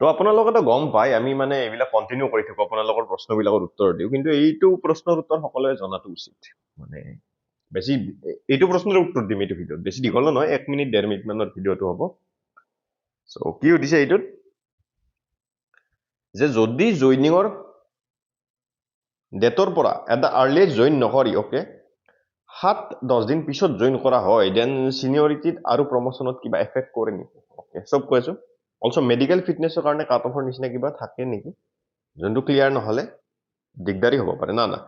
তো আপোনালোকেতো গম পায় আমি মানে এইবিলাক কণ্টিনিউ কৰি থাকোঁ। আপোনালোকৰ প্ৰশ্নবিলাকৰ উত্তৰ দিওঁ। কিন্তু এইটো প্ৰশ্নৰ উত্তৰ সকলোৱে জনাটো উচিত। মানে বেছি এইটো প্ৰশ্নৰ উত্তৰ দিম এইটো ভিডিঅ'ত। বেছি দীঘলো নহয় এক মিনিট ডেৰ মিনিট মানৰ ভিডিঅ'টো হ'ব। চ' কি সুধিছে এইটোত? যে যদি জইনিঙৰ ডেটৰ পৰা এটা আৰ্লিয়েষ্ট জইন নকৰি অ'কে সাত দহ দিন পিছত জইন কৰা হয় দেন চিনিয়ৰিটিত আৰু প্ৰমোশ্যনত কিবা এফেক্ট কৰে নেকি? অ'কে চব কৈ আছো। অলছ' মেডিকেল ফিটনেছৰ কাৰণে কাট অফৰ নিচিনা কিবা থাকে নেকি? যোনটো ক্লিয়াৰ নহ'লে দিগদাৰী হ'ব পাৰে। না না।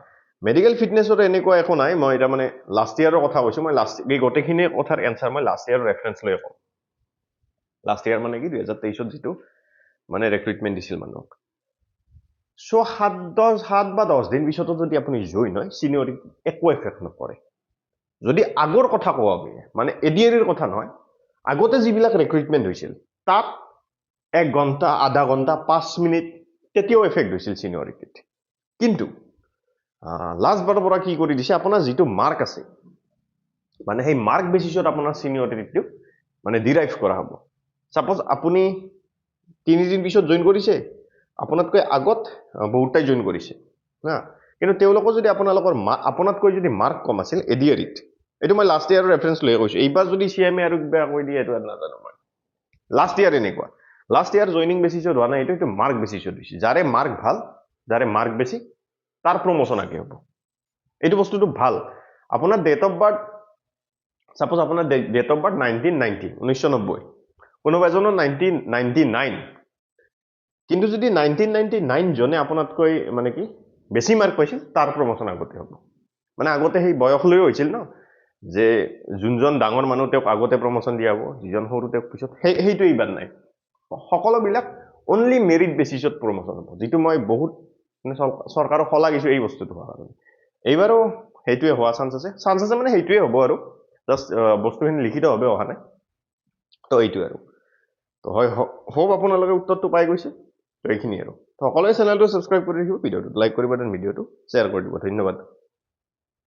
মেডিকেল ফিটনেছৰ এনেকুৱা একো নাই। মই এতিয়া মানে লাষ্ট ইয়েৰৰ কথা কৈছোঁ। মই লাষ্ট এই গোটেইখিনি কথাৰ এনচাৰ মই লাষ্ট ইয়েৰৰ ৰেফাৰেঞ্চ লৈ কওঁ। লাষ্ট ইয়েৰ মানে কি? দুহেজাৰ তেইছত যিটো মানে ৰিক্ৰুইটমেণ্ট দিছিল মানুহক। চ' সাত দহ, সাত বা দহ দিন পিছতো যদি আপুনি জইন হয় চিনিয়ৰিটিত একো এফেক্ট নপৰে। যদি আগৰ কথা কওঁ আমি মানে এডিআৰিৰ কথা নহয়, আগতে যিবিলাক ৰিক্ৰুইটমেণ্ট হৈছিল, তাত এক ঘণ্টা, আধা ঘণ্টা, পাঁচ মিনিট তেতিয়াও এফেক্ট হৈছিল চিনিয়ৰিটিত কিন্তু লাষ্ট বাৰৰ পৰা কি কৰি দিছে, আপোনাৰ যিটো মাৰ্ক আছে মানে সেই মাৰ্ক বেচিছত আপোনাৰ চিনিয়ৰিটিটো মানে ডিৰাইভ কৰা হ'ব। ছাপ'জ আপুনি তিনিদিন পিছত জইন কৰিছে, আপোনাতকৈ আগত বহুতটাই জইন কৰিছে, হা? কিন্তু তেওঁলোকৰ যদি আপোনালোকৰ আপোনাতকৈ যদি মাৰ্ক কম আছিল এডিআৰিত এইটো মই লাষ্ট ইয়াৰৰ ৰেফাৰেঞ্চ লৈ কৈছোঁ। এইবাৰ যদি চি এম এ আৰু কিবা কৈ দিয়ে, এইটো নাজানো মই। লাষ্ট ইয়াৰ এনেকুৱা। লাষ্ট ইয়াৰ জইনিং বেচিছত হোৱা নাই এইটো এইটো মাৰ্ক বেচিছত হৈছে যাৰে মাৰ্ক ভালো যাৰে মাৰ্ক বেছি তাৰ প্ৰমোশ্যন আগে হ'ব। এইটো বস্তুটো ভালো। আপোনাৰ ডেট অফ বাৰ্থ ছাপ'জ আপোনাৰ date of birth nineteen ninety ঊনৈছশ নব্বৈ। কোনোবা এজনৰ নাইনটিন নাইনটি নাইন কিন্তু যদি নাইনটিন নাইনটি নাইন জনে আপোনাতকৈ মানে কি, বেছি মাৰ্ক পাইছিল, তাৰ প্ৰমোশ্যন আগতে হ'ব। মানে আগতে সেই বয়স লৈও হৈছিল ন, যে যোনজন ডাঙৰ মানুহ তেওঁক আগতে প্ৰমোশ্যন দিয়া হ'ব, যিজন সৰু তেওঁক পিছত সেই, সেইটো এইবাৰ নাই। সকলোবিলাক অনলি মেৰিট বেচিছত প্ৰমোশ্যন হ'ব যিটো মই বহুত মানে চৰ- চৰকাৰক শলাগিছোঁ এই বস্তুটো হোৱাৰ কাৰণে। এইবাৰো সেইটোৱে হোৱা চান্স আছে। চান্স আছে মানে সেইটোৱে হ'ব আৰু। জাষ্ট বস্তুখিনি লিখিতভাৱে অহা নাই। তো এইটোৱে আৰু। তো হয় হোপ আপোনালোকে উত্তৰটো পাই গৈছে। তো এইখিনি আৰু। সকলোৱে চেনেলটো ছাবস্ক্ৰাইব কৰি ৰাখিব। ভিডিঅ'টো লাইক কৰিব ভিডিঅ'টো শ্বেয়াৰ কৰি দিব। ধন্যবাদ।